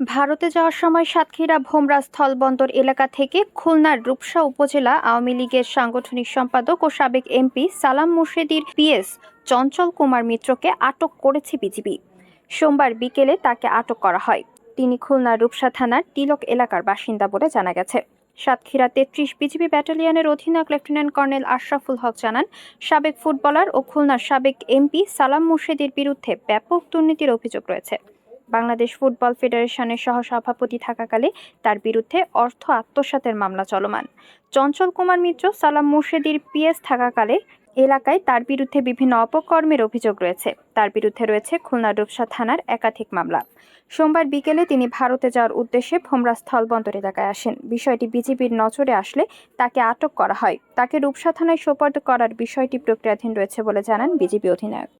ভারতে যাওয়ার সময় সাতক্ষীরা ভোমরা স্থলবন্দর এলাকা থেকে খুলনার রূপসা উপজেলা আওয়ামী লীগের সাংগঠনিক সম্পাদক ও সাবেক এমপি সালাম মুর্শেদির পিএস চঞ্চল কুমার মিত্রকে আটক করেছে বিজিবি। সোমবার বিকেলে তাকে আটক করা হয়। তিনি খুলনার রূপসা থানার তিলক এলাকার বাসিন্দা বলে জানা গেছে। সাতক্ষীরা তেত্রিশ বিজিবি ব্যাটালিয়নের অধিনায়ক লেফটেন্যান্ট কর্নেল আশরাফুল হক জানান, সাবেক ফুটবলার ও খুলনার সাবেক এমপি সালাম মুর্শেদির বিরুদ্ধে ব্যাপক দুর্নীতির অভিযোগ রয়েছে। বাংলাদেশ ফুটবল ফেডারেশনের সহসভাপতি থাকাকালে তার বিরুদ্ধে অর্থ আত্মসাতের মামলা চলমান। চঞ্চল কুমার মিত্র, সালাম মুর্শেদির পিএস থাকাকালে এলাকায় তার বিরুদ্ধে বিভিন্ন অপকর্মের অভিযোগ রয়েছে। তার বিরুদ্ধে রয়েছে খুলনা রূপসা থানার একাধিক মামলা। সোমবার বিকেলে তিনি ভারতে যাওয়ার উদ্দেশ্যে ভোমরা স্থলবন্দর এলাকায় আসেন। বিষয়টি বিজিবির নজরে আসলে তাকে আটক করা হয়। তাকে রূপসা থানায় সোপর্দ করার বিষয়টি প্রক্রিয়াধীন রয়েছে বলে জানান বিজিবি অধিনায়ক।